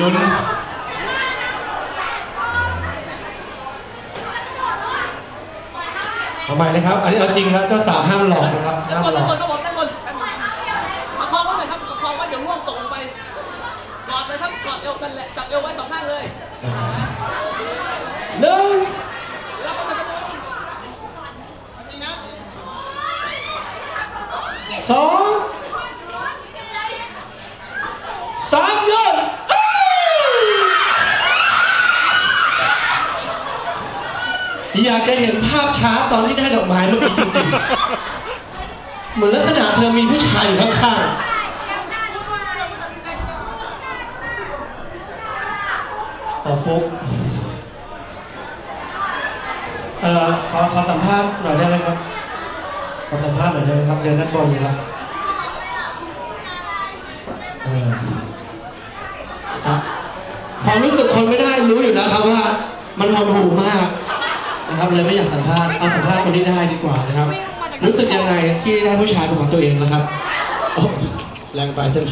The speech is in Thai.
ลุ้นทำไมนะครับ อันนี้เอาจริงนะเจ้าสาวห้ามหลอกนะครับด้านห้ามบนหลอกบนครับผมด้านบนประคองไว้หน่อยครับประคองไว้เดี๋ยวร่วงตกลงไปกอดเลยครับกอดเอวกันแหละจับเอวไว้สองข้างเลยหนึ่งแล้วก็เดินกันเลยสองสามยน อยากจะเห็นภาพช้าตอนที่ได้ดอกไม้เมื่อกี้จริงๆ เหมือนลักษณะเธอมีผู้ชายอยู่ข้างๆต่อฟุกเอ่อขอขอสัมภาษณ์หน่อยได้ไหมครับ ขอสัมภาษณ์หน่อยได้ไหมครับเรียนด้านบนเลยครับเอออะความรู้สึกคนไม่ได้รู้อยู่นะครับว่า มันหดหูมาก นะครับเลยไม่อยากสัมภาษณ์เอาสัมภาษณ์คนที่ได้ดีกว่านะครับ รู้สึกยังไงที่ได้ผู้ชายเป็นของตัวเองนะครับโอ้แรงไปใช่ไหม